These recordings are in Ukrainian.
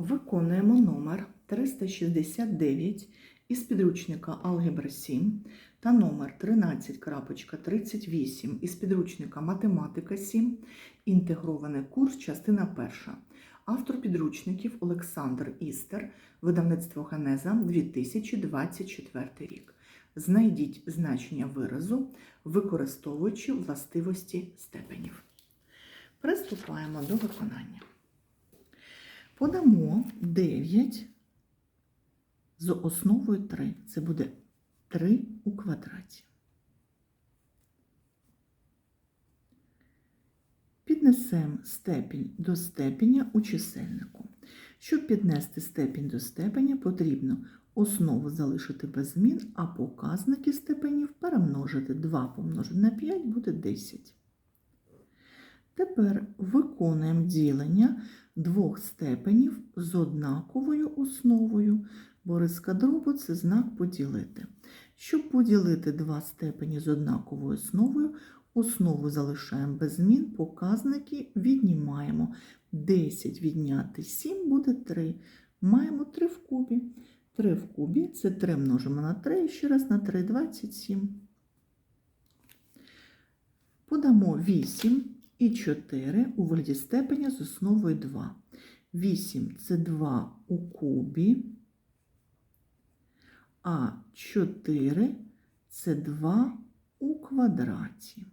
Виконуємо номер 369 із підручника Алгебра 7 та номер 13.38 із підручника Математика 7. Інтегрований курс, частина перша. Автор підручників Олександр Істер, видавництво Генеза 2024 рік. Знайдіть значення виразу, використовуючи властивості степенів. Приступаємо до виконання. Подамо 9 з основою 3. Це буде 3 у квадраті. Піднесемо степінь до степеня у чисельнику. Щоб піднести степінь до степеня, потрібно основу залишити без змін, а показники степенів перемножити. 2 помножити на 5 буде 10. Тепер виконуємо ділення двох степенів з однаковою основою, бо риска дробу – це знак поділити. Щоб поділити два степені з однаковою основою, основу залишаємо без змін, показники віднімаємо. 10 відняти 7 буде 3. Маємо 3 в кубі. 3 в кубі – це 3 множимо на 3, і ще раз на 3 – 27. Подамо 8 і 4 у вигляді степеня з основою 2. 8 – це 2 у кубі, а 4 – це 2 у квадраті.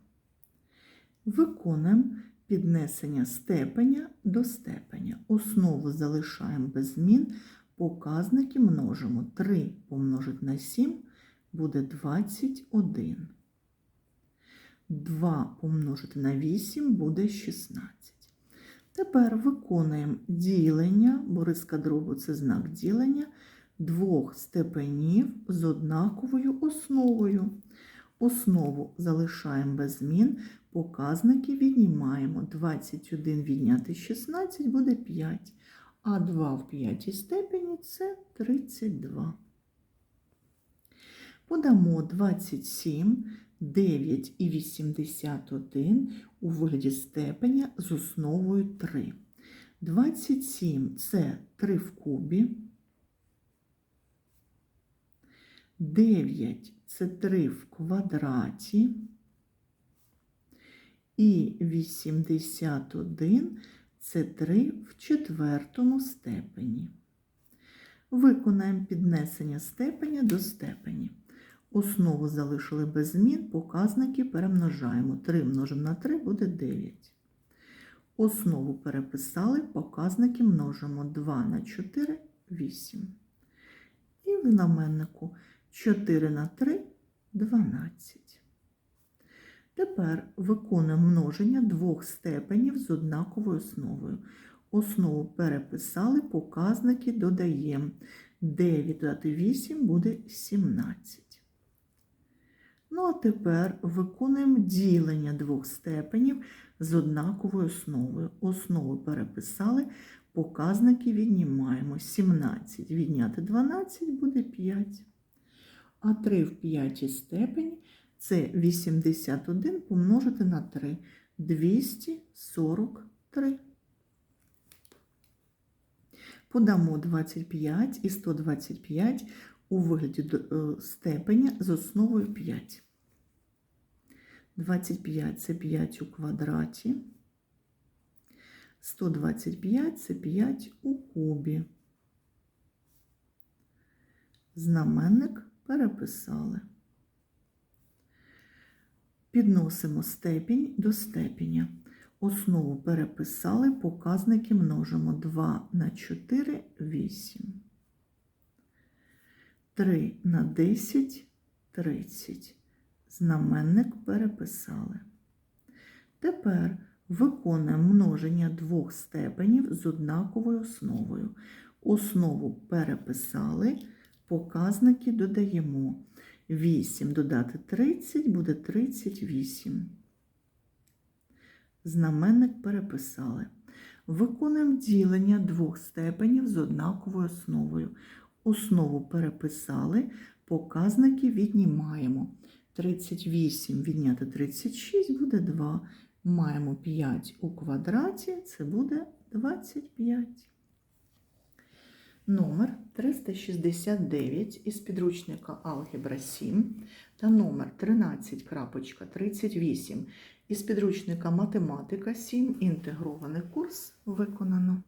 Виконуємо піднесення степеня до степеня. Основу залишаємо без змін, показники множимо. 3 помножити на 7 буде 21. 2 помножити на 8 буде 16. Тепер виконуємо ділення, бо риска дробу – це знак ділення, двох степенів з однаковою основою. Основу залишаємо без змін, показники віднімаємо. 21 відняти 16 буде 5, а 2 в п'ятій степені – це 32. Подамо 27, 9 і 81 у вигляді степеня з основою 3. 27 – це 3 в кубі. 9 – це 3 в квадраті. І 81 – це 3 в четвертому степені. Виконаємо піднесення степеня до степені. Основу залишили без змін, показники перемножаємо. 3 множимо на 3 буде 9. Основу переписали, показники множимо 2 на 4 8. І в знаменнику 4 на 3 12. Тепер виконуємо множення двох степенів з однаковою основою. Основу переписали, показники додаємо. 9 додати 8 буде 17. Ну, а тепер виконуємо ділення двох степенів з однаковою основою. Основу переписали, показники віднімаємо. 17 відняти 12 буде 5. А 3 в п'ятій степені це 81 помножити на 3. 243. Подамо 25 і 125 у вигляді степеня з основою 5. 25 це 5 у квадраті. 125 це 5 у кубі. Знаменник переписали. Підносимо степінь до степеня. Основу переписали, показники множимо 2 на 4 8. 3 на 10 30. Знаменник переписали. Тепер виконуємо множення двох степенів з однаковою основою. Основу переписали, показники додаємо. 8 додати 30 буде 38. Знаменник переписали. Виконуємо ділення двох степенів з однаковою основою. Основу переписали, показники віднімаємо. 38 відняти 36 буде 2. Маємо 5 у квадраті, це буде 25. Номер 369 із підручника Алгебра 7 та номер 13.38 із підручника Математика 7 інтегрований курс виконано.